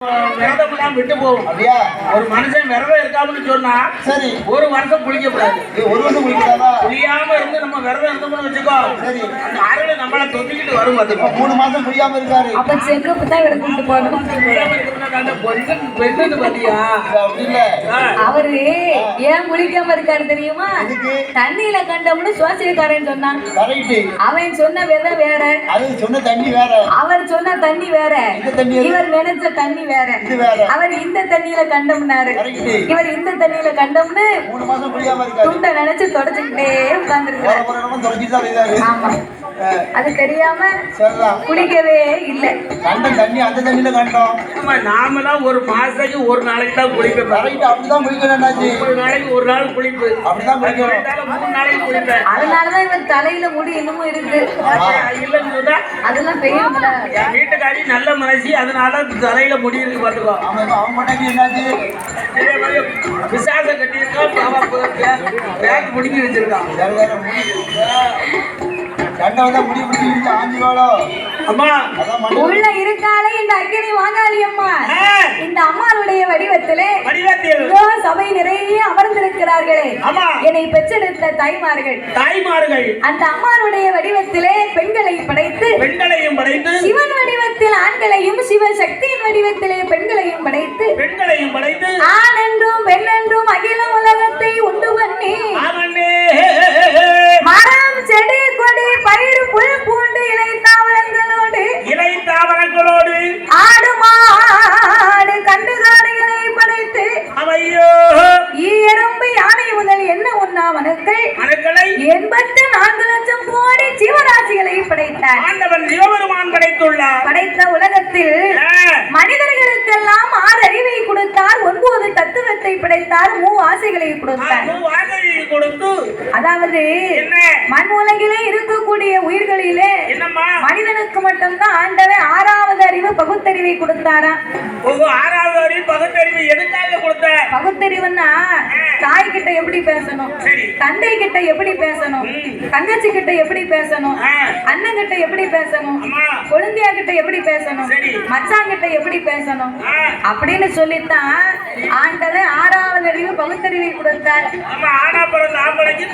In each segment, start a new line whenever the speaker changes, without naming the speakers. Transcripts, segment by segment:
விரதம் எல்லாம் விட்டு போகும்.
அப்படியா?
ஒரு மனுஷன் விரதம் இருக்காமன்னு சொன்னா
சரி.
ஒரு வருஷம் குளிக்க கூடாது
ஒரு வருஷம் குளிக்கிறாரா
குளியாம இருந்து நம்ம விரதம் இருந்தோம்னு வச்சுக்கோ.
சரி.
அந்த அருள் நம்மள தொத்திக்கிட்டு வரும் பாத்துக்கோ.
மூணு மாசம் குளியாம இருக்காரு.
அப்ப செக்கப்பு தான் கூட்டு போகணும்.
குளியாம இருக்கிறதுனால அந்த பொண்ணு பெண்ணு பாத்தியா?
அவரு ஏன் குளிக்காம இருக்காரு தெரியுமா? தண்ணியில கண்டோம்னு சுவாசிக்காரன் சொன்னான். அவன் சொன்ன விதை வேற.
அது சொன்ன தண்ணி வேற.
அவர் சொன்ன தண்ணி வேற? இவர் நினைச்ச தண்ணி வேற.
இது வேற.
அவர் இந்த தண்ணியில கண்டம்னாரு. இவர் இந்த தண்ணியில கண்டம்னு துண்டை நினைச்சு தொடச்சுக்கிட்டே உட்கார்ந்துருக்காரு
இருக்காரு
ஆமா. அது தெரியாம குளிக்கவே இல்லை.
கண்டம் தண்ணி அந்த தண்ணியில கண்டோம்.
ஆமா, நாமெல்லாம் ஒரு மாசத்துக்கு ஒரு நாளைக்கு தான் குளிப்பேன்
கரெக்ட் அப்படிதான் குளிக்கணும்
ஒரு நாளைக்கு ஒரு நாள் குளிப்பு.
அப்படிதான் குளிக்கணும்.
மூணு நாளைக்கு குளிப்பேன்.
அதனாலதான் இவர் தலையில முடி இன்னமும் இருக்கு.
இல்லைன்னு
அதெல்லாம்
என் வீட்டுக்காரி நல்ல மனசி அதனால தலையில முடி இருக்கு பாத்துக்கோ.
அவங்க மட்டும் என்னாச்சு?
விசாச கட்டியிருக்கான் பேக் முடிஞ்சு வச்சிருக்கான்.
உள்ள இருக்காளே இந்த அக்கினி வாங்காளி அம்மா.
ஆ,
இந்த அம்மாளுடைய வடிவத்திலே சபை நிறைய அமர்ந்திருக்கிறார்களே. என்னை பெற்றெடுத்த தாய்மார்கள்.
தாய்மார்கள்.
அந்த அம்மாளுடைய வடிவத்திலே பெண்களை படைத்து
பெண்களையும் படைத்து
சிவன் வடிவத்தில் ஆண்களையும் சிவசக்தியின் வடிவத்திலே பெண்களையும் படைத்து
பெண்களையும் படைத்து
ஆண் படைத்த உலகத்தில் மனிதர்களுக்கெல்லாம் ஆறு அறிவை கொடுத்தார் ஒன்பது தத்துவத்தை படைத்தார் மூ ஆசைகளை கொடுத்தார். அதாவது மண் உலகிலே இருக்கக்கூடிய உயிர்களிலே மனிதனுக்கு மட்டும்தான் ஆண்டவன் ஆறாவது அறிவு பகுத்தறிவை கொடுத்தாராம்.
ஆறாவது வரி பகுத்தறிவு எதுக்காக கொடுத்த?
பகுத்தறிவுன்னா தாய் கிட்ட எப்படி பேசணும்? தந்தை கிட்ட எப்படி பேசணும். தங்கச்சி கிட்ட எப்படி பேசணும்? அண்ணன் கிட்ட எப்படி பேசணும்? கொழுந்தியா கிட்ட எப்படி பேசணும். மச்சான் கிட்ட எப்படி பேசணும்? அப்படின்னு சொல்லித்தான் ஆண்டவன் ஆறாவது அறிவு பகுத்தறிவை கொடுத்தார்.
ஆனா பிறந்த ஆம்பளைக்கு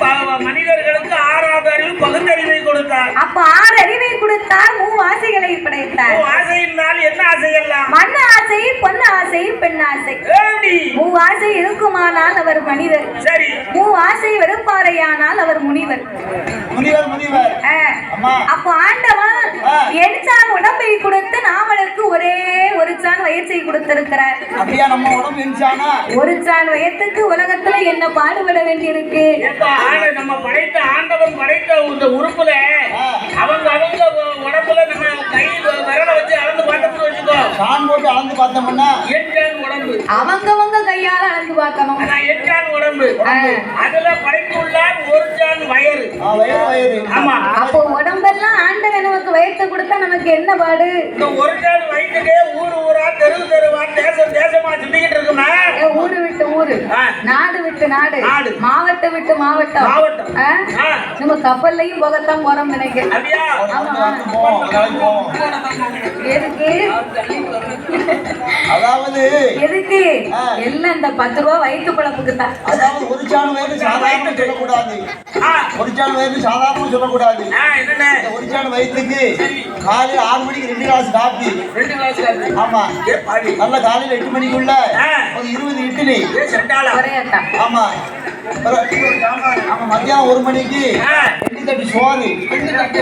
மனிதர்களுக்கு ஆறாவது அறிவு பகுத்தறிவை கொடுத்தார்.
அப்ப ஆறு அறிவை கொடுத்தார் மூ ஆசைகளை படைத்தார்.
ஆசையினால் என்ன ஆசை எல்லாம்
மண் ஆசை? மூ ஆசை இருக்குமானால் அவர் மனிதர்.
சரி.
மூ ஆசை வெறுப்பாறையானால் அவர் முனிவர். அப்போ ஆண்டவன்
ஆ.
என் சான் உடம்பை கொடுத்து நாமளுக்கு ஒரே ஒரு சான் வயிற்றை கொடுத்திருக்கிறார். ஒரு சான் வயத்துக்கு உலகத்துல என்ன பாடுபட வேண்டியிருக்கு?
நம்ம படைத்த ஆண்டவன் படைத்த இந்த உறுப்புல. அவங்க அவங்க
சான் போட்டு அளந்து பார்த்தோம்னா
எட்டான் உடம்பு.
அவங்கவங்க கையால அளந்து
அதான் எட்டான் உடம்பு. அதுல படைத்துள்ளார் ஒரு சான் வயறு.
ஆ, வயிறு
ஆமா.
அப்போ உடம்பெல்லாம் ஆண்டவன் நமக்கு வயிற்று கொடுத்தா நமக்கு என்ன பாடு?
இந்த ஒரு சான் வயிற்றுக்கே ஊர் ஊரா தெரு தெருவா தேசம் தேசமா
ஊரு. நாடு விட்டு நாடு. மாவட்டம் விட்டு மாவட்டம். நம்ம கப்பல்லையும் போகத்தான் போறோம் நினைக்கிறேன். எதுக்கு?
அதாவது
எதுக்கு. எல்லாம் இந்த பத்து ரூபா வயிற்று பழப்புக்கு தான்
அதாவது ஒரு சான் வயிறு சாதாரண சொல்லக்கூடாது.
ஆ,
ஒரு சான் வயிறு சாதாரண சொல்லக்கூடாது.
ஆ, என்னண்ணே
இந்த ஒரு சான் வயிற்றுக்கு காலையில ஆறு மணிக்கு ரெண்டு கிளாஸ் காப்பி.
ரெண்டு கிளாஸ்.
ஆமா. நல்ல காலையில எட்டு மணிக்குள்ள. ஒரு இருபது
குறையாட்டா.
ஆமா. ஆமா மத்தியானம் ஒரு மணிக்கு தட்டு சோறு.
ரெண்டு தட்டு